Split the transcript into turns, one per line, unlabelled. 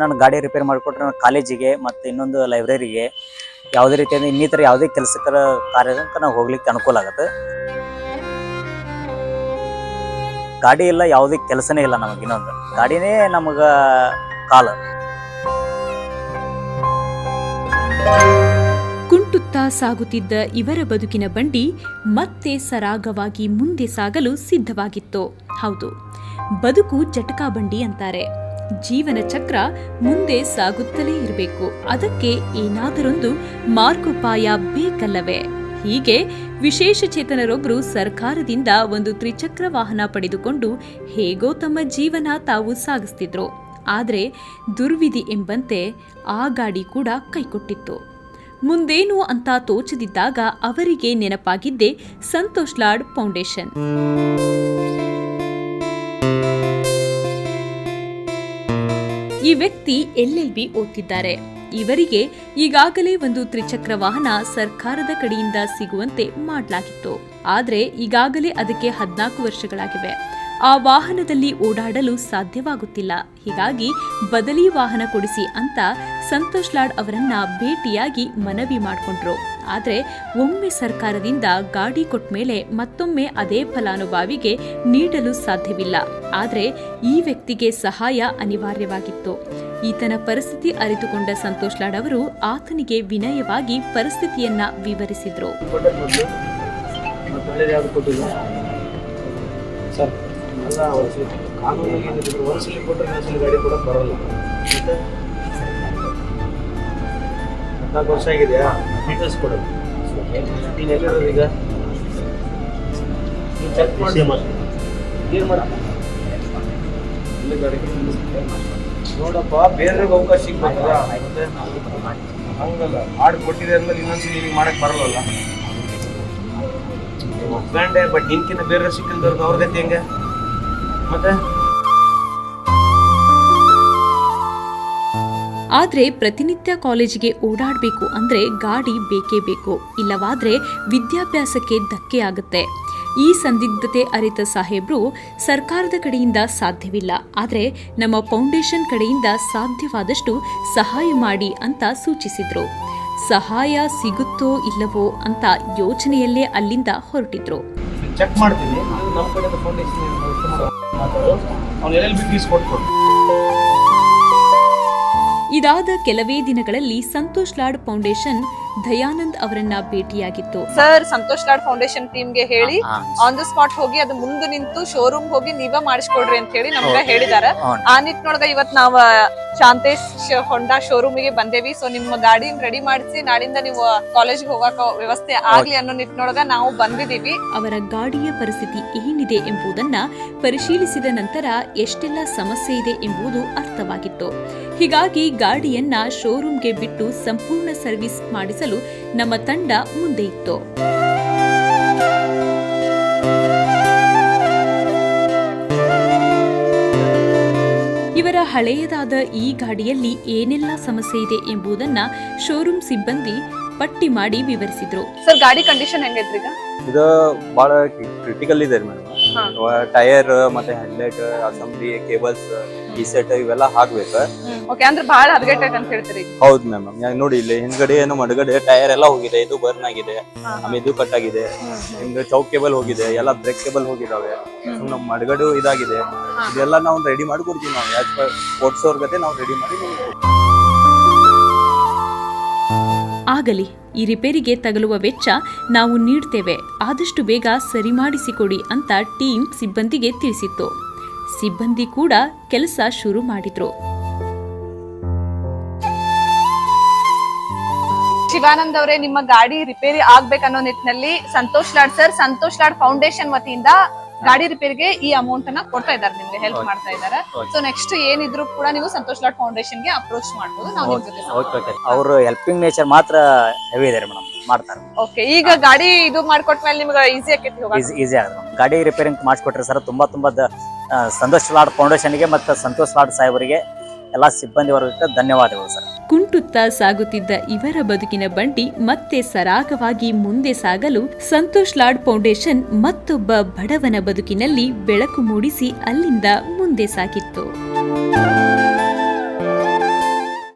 ನಾನು ಗಾಡಿ ರಿಪೇರ್ ಮಾಡಿಕೊಟ್ರೆ ನಾನು ಕಾಲೇಜಿಗೆ ಮತ್ತು ಇನ್ನೊಂದು ಲೈಬ್ರರಿಗೆ ಯಾವುದೇ ರೀತಿಯಿಂದ ಇನ್ನಿತರ ಯಾವುದೇ ಕೆಲಸಕರ ಕಾರ್ಯಕ್ಕೆ ನಾವು ಹೋಗ್ಲಿಕ್ಕೆ ಅನುಕೂಲ ಆಗುತ್ತೆ. ಗಾಡಿ ಇಲ್ಲ, ಯಾವುದೇ ಕೆಲಸನೇ ಇಲ್ಲ ನಮಗೆ ಇನ್ನೊಂದು. ಗಾಡಿನೇ ನಮಗೆ ಕಾಲ.
ಕುಂಟುತ್ತಾ ಸಾಗುತ್ತಿದ್ದ ಇವರ ಬದುಕಿನ ಬಂಡಿ ಮತ್ತೆ ಸರಾಗವಾಗಿ ಮುಂದೆ ಸಾಗಲು ಸಿದ್ಧವಾಗಿತ್ತು. ಹೌದು, ಬದುಕು ಜಟಕಾ ಬಂಡಿ ಅಂತಾರೆ. ಜೀವನ ಚಕ್ರ ಮುಂದೆ ಸಾಗುತ್ತಲೇ ಇರಬೇಕು. ಅದಕ್ಕೆ ಏನಾದರೊಂದು ಮಾರ್ಗೋಪಾಯ ಬೇಕಲ್ಲವೇ? ಹೀಗೆ ವಿಶೇಷ ಚೇತನರೊಬ್ಬರು ಸರ್ಕಾರದಿಂದ ಒಂದು ತ್ರಿಚಕ್ರ ವಾಹನ ಪಡೆದುಕೊಂಡು ಹೇಗೋ ತಮ್ಮ ಜೀವನ ತಾವು ಸಾಗಿಸ್ತಿದ್ರು. ಆದರೆ ದುರ್ವಿಧಿ ಎಂಬಂತೆ ಆ ಗಾಡಿ ಕೂಡ ಕೈಕೊಟ್ಟಿತ್ತು. ಮುಂದೇನು ಅಂತ ತೋಚದಿದ್ದಾಗ ಅವರಿಗೆ ನೆನಪಾಗಿದ್ದೇ ಸಂತೋಷ್ ಲಾಡ್ ಫೌಂಡೇಶನ್. ಈ ವ್ಯಕ್ತಿ ಎಲ್ಎಲ್ಬಿ ಓದ್ತಿದ್ದಾರೆ. ಇವರಿಗೆ ಈಗಾಗಲೇ ಒಂದು ತ್ರಿಚಕ್ರ ವಾಹನ ಸರ್ಕಾರದ ಕಡೆಯಿಂದ ಸಿಗುವಂತೆ ಮಾಡಲಾಗಿತ್ತು. ಆದರೆ ಈಗಾಗಲೇ ಅದಕ್ಕೆ ಹದಿನಾಲ್ಕು ವರ್ಷಗಳಾಗಿವೆ. ಆ ವಾಹನದಲ್ಲಿ ಓಡಾಡಲು ಸಾಧ್ಯವಾಗುತ್ತಿಲ್ಲ. ಹೀಗಾಗಿ ಬದಲಿ ವಾಹನ ಕೊಡಿಸಿ ಅಂತ ಸಂತೋಷ್ ಲಾಡ್ ಅವರನ್ನ ಭೇಟಿಯಾಗಿ ಮನವಿ ಮಾಡಿಕೊಂಡ್ರು. ಆದರೆ ಒಮ್ಮೆ ಸರ್ಕಾರದಿಂದ ಗಾಡಿ ಕೊಟ್ಟ ಮೇಲೆ ಮತ್ತೊಮ್ಮೆ ಅದೇ ಫಲಾನುಭವಿಗೆ ನೀಡಲು ಸಾಧ್ಯವಿಲ್ಲ. ಆದರೆ ಈ ವ್ಯಕ್ತಿಗೆ ಸಹಾಯ ಅನಿವಾರ್ಯವಾಗಿತ್ತು. ಈತನ ಪರಿಸ್ಥಿತಿ ಅರಿತುಕೊಂಡ ಸಂತೋಷ್ ಲಾಡ್ ಅವರು ಆತನಿಗೆ ವಿನಯವಾಗಿ ಪರಿಸ್ಥಿತಿಯನ್ನ ವಿವರಿಸಿದ್ರು.
ಕಾನೂನಿಗೆ ಗಾಡಿ ಕೂಡ ಒಳ್ಳೇದು ಹದಿನಾಲ್ಕು ವರ್ಷ ಆಗಿದೆಯಾ ಡೀಟೇಲ್ಸ್ ಕೊಡು. ನೀನು ಎಲ್ಲಿರೋದು ಈಗ ನೀನು ಚೆಕ್ ಮಾಡಿ. ಏನು ಗಾಡಿ ನೋಡಪ್ಪ ಬೇರೆಯವ್ರಿಗೆ ಅವಕಾಶ ಸಿಗ್ಬೇಕಲ್ಲ. ಹಂಗಲ್ಲ. ಆರ್ಡ್ ಕೊಟ್ಟಿದೆ ಅಂದ್ಮೇಲೆ ಇನ್ನೊಂದು ನೀವು ಮಾಡಕ್ ಬರಲ್ಲ. ಒಪ್ಕೊಂಡೆ ಬಟ್ ನಿನ್ಕಿಂತ ಬೇರೆ ಸಿಕ್ಕಿಲ್ದವ್ರಿಗೆ ಅವ್ರ ಗತಿ ಹೆಂಗೆ ಮತ್ತೆ?
ಆದ್ರೆ ಪ್ರತಿನಿತ್ಯ ಕಾಲೇಜಿಗೆ ಓಡಾಡಬೇಕು ಅಂದರೆ ಗಾಡಿ ಬೇಕೇ ಬೇಕು. ಇಲ್ಲವಾದರೆ ವಿದ್ಯಾಭ್ಯಾಸಕ್ಕೆ ಧಕ್ಕೆಯಾಗುತ್ತೆ ಈ ಸಂದಿಗ್ಧತೆ ಅರಿತ ಸಾಹೇಬ್ರು ಸರ್ಕಾರದ ಕಡೆಯಿಂದ ಸಾಧ್ಯವಿಲ್ಲ. ಆದರೆ ನಮ್ಮ ಫೌಂಡೇಶನ್ ಕಡೆಯಿಂದ ಸಾಧ್ಯವಾದಷ್ಟು ಸಹಾಯ ಮಾಡಿ ಅಂತ ಸೂಚಿಸಿದರು. ಸಹಾಯ ಸಿಗುತ್ತೋ ಇಲ್ಲವೋ ಅಂತ ಯೋಚನೆಯಲ್ಲೇ ಅಲ್ಲಿಂದ ಹೊರಟಿದ್ರು.
ಚೆಕ್ ಮಾಡ್ತೀನಿ.
ಇದಾದ ಕೆಲವೇ ದಿನಗಳಲ್ಲಿ ಸಂತೋಷ್ ಲಾಡ್ ಫೌಂಡೇಶನ್ ದಯಾನಂದ್ ಅವರನ್ನ ಭೇಟಿಯಾಗಿತ್ತು.
ಸರ್ ಸಂತೋಷ್ ಲಾಡ್ ಫೌಂಡೇಶನ್ ಟೀಮ್ಗೆ ಹೇಳಿ ಆನ್ ದ ಸ್ಪಾಟ್ ಹೋಗಿ ಅದು ಮುಂದೆ ನಿಂತು ಶೋರೂಮ್ ಹೋಗಿ ನೀವ ಮಾಡಿಸ್ಕೊಡ್ರಿ ಅಂತ ಹೇಳಿ ನಮ್ಗ. ಹೇಳಿದಾರ. ಆ ನಿಟ್ಟಿನೊಳಗ ಇವತ್ ನಾವ್ ಶಾಂತೇಶ್ ಹೊಂಡಾ ಶೋರೂಮಿಗೆ ಬಂದೇವಿ. ಸೊ ನಿಮ್ಮ ಗಾಡಿ ರೆಡಿ ಮಾಡಿಸಿ ನಾಡಿಂದ ನೀವು ಕಾಲೇಜ್ ಹೋಗಾಕ ವ್ಯವಸ್ಥೆ ಆಗ್ಲಿ ಅನ್ನೋ ನಿಟ್ಟಿನೊಳಗ ನಾವು ಬಂದಿದೀವಿ
ಅವರ ಗಾಡಿಯ ಪರಿಸ್ಥಿತಿ ಏನಿದೆ ಎಂಬುದನ್ನ ಪರಿಶೀಲಿಸಿದ ನಂತರ ಎಷ್ಟೆಲ್ಲ ಸಮಸ್ಯೆ ಇದೆ ಎಂಬುದು ಅರ್ಥವಾಗಿತ್ತು. ಹೀಗಾಗಿ ಗಾಡಿಯನ್ನ ಶೋರೂಮ್ಗೆ ಬಿಟ್ಟು ಸಂಪೂರ್ಣ ಸರ್ವಿಸ್ ಮಾಡಿಸಲು ನಮ್ಮ ತಂಡ ಮುಂದೆ ಇತ್ತು. ಇವರ ಹಳೆಯದಾದ ಈ ಗಾಡಿಯಲ್ಲಿ ಏನೆಲ್ಲ ಸಮಸ್ಯೆ ಇದೆ ಎಂಬುದನ್ನ ಶೋರೂಮ್ ಸಿಬ್ಬಂದಿ ಪಟ್ಟಿ ಮಾಡಿ ವಿವರಿಸಿದ್ರು.
ಸರ್ ಗಾಡಿ ಕಂಡೀಷನ್ ಹೆಂಗೈತ್ರಿ ಈಗ?
ಇದು ಬಹಳ ಕ್ರಿಟಿಕಲ್ ಇದೆ ಮೇಡಮ್. ಟೈರ್ ಮತ್ತೆ ಹೆಡ್ಲೈಟ್ ಅಸೆಂಬ್ಲಿ ಕೇಬಲ್ಸ್ ಈ ಸೆಟ್ ಇವೆಲ್ಲ ಹಾಕ್ಬೇಕು.
ಓಕೆ ಅಂದ್ರೆ ಬಹಳ ಹದಗೆಟ್ಟೈತೆ ಅಂತ ಹೇಳ್ತೀರಿ.
ಹೌದು ಮ್ಯಾಮ್ ನೋಡಿ ಇಲ್ಲಿ ಹಿಂದ್ಗಡೆ ಏನು ಮಡಗಡೆ ಟೈರ್ ಎಲ್ಲ ಹೋಗಿದೆ. ಇದು ಬರ್ನ್ ಆಗಿದೆ. ಆಮೇಲೆ ಇದು ಕಟ್ ಆಗಿದೆ. ಹಿಂಗ ಚೌಕ್ ಕೇಬಲ್ ಹೋಗಿದೆ. ಎಲ್ಲ ಬ್ರೇಕ್ ಕೇಬಲ್ ಹೋಗಿದಾವೆ. ನಮ್ಮ ಮಡಗಡು ಇದಾಗಿದೆ. ಇದೆಲ್ಲ ನಾವು ರೆಡಿ ಮಾಡಿ ಕೊಡ್ತೀವಿ ನಾವು. ಯಾಸ್ ಪರ್ ಓಡಿಸೋರ್ ಗತೆ ನಾವು ರೆಡಿ ಮಾಡಿ.
ಆಗಲಿ, ಈ ರಿಪೇರಿಗೆ ತಗಲುವ ವೆಚ್ಚ ನಾವು ನೀಡ್ತೇವೆ. ಆದಷ್ಟು ಬೇಗ ಸರಿ ಮಾಡಿಸಿಕೊಡಿ ಅಂತ ಟೀಮ್ ಸಿಬ್ಬಂದಿಗೆ ತಿಳಿಸಿತ್ತು. ಸಿಬ್ಬಂದಿ ಕೂಡ ಕೆಲಸ ಶುರು ಮಾಡಿದ್ರು.
ಶಿವಾನಂದ್ ಅವರೇ, ನಿಮ್ಮ ಗಾಡಿ ರಿಪೇರಿ ಆಗ್ಬೇಕನ್ನೋ ನಿಟ್ಟಿನಲ್ಲಿ ಸಂತೋಷ್ ಲಾಡ್ ಸರ್, ಸಂತೋಷ್ ಲಾಡ್ ಫೌಂಡೇಶನ್ ವತಿಯಿಂದ ಗಾಡಿ ರಿಪೇರಿಗೆ ಈ ಅಮೌಂಟ್ ಅನ್ನ ಕೊಡ್ತಾ ಇದ್ದಾರೆ ನಿಮ್ಗೆ ಹೆಲ್ಪ್ ಮಾಡ್ತಾ ಇದ್ದಾರೆ. ಸೊ ನೆಕ್ಸ್ಟ್ ಏನಿದ್ರು ಕೂಡ ನೀವು ಸಂತೋಷ್ ಲಾಟ್ ಫೌಂಡೇಶನ್ಗೆ ಅಪ್ರೋಚ್ ಮಾಡಬಹುದು ನಾವು ನಿಮ್ ಜೊತೆ
ಓಕೆ ಓಕೆ ಅವರು ಹೆಲ್ಪಿಂಗ್ ನೇಚರ್ ಮಾತ್ರ ಹೆವಿ ಇದಾರೆ ಮೇಡಮ್ ಮಾಡ್ತಾರೆ.
ಓಕೆ ಈಗ ಗಾಡಿ ಇದು ಮಾಡ್ಕೊಟ್ಮೇಲೆ ನಿಮ್ಗೆ ಈಸಿ ಆಕೈತಿ ಹೋಗ
ಈಸಿ ಆಗುತ್ತೆ ಗಾಡಿ ರಿಪೇರಿಂಗ್ ಮಾಡಿಸ್ಕೊಟ್ರಿ ಸರ್ ತುಂಬಾ ತುಂಬಾ ಸಂತೋಷ್ ಲಾಡ್ ಫೌಂಡೇಶನ್ಗೆ ಮತ್ತು ಸಂತೋಷ್ ಲಾಡ್ ಸಾಹೇಬರಿಗೆ ಎಲ್ಲಾ ಸಿಬ್ಬಂದಿ ವರ್ಗಕ್ಕೆ ಧನ್ಯವಾದಗಳು ಸರ್.
ಕುಂಟುತ್ತಾ ಸಾಗುತ್ತಿದ್ದ ಇವರ ಬದುಕಿನ ಬಂಡಿ ಮತ್ತೆ ಸರಾಗವಾಗಿ ಮುಂದೆ ಸಾಗಲು ಸಂತೋಷ್ ಲಾಡ್ ಫೌಂಡೇಶನ್ ಮತ್ತೊಬ್ಬ ಬಡವನ ಬದುಕಿನಲ್ಲಿ ಬೆಳಕು ಮೂಡಿಸಿ ಅಲ್ಲಿಂದ ಮುಂದೆ ಸಾಗಿತ್ತು.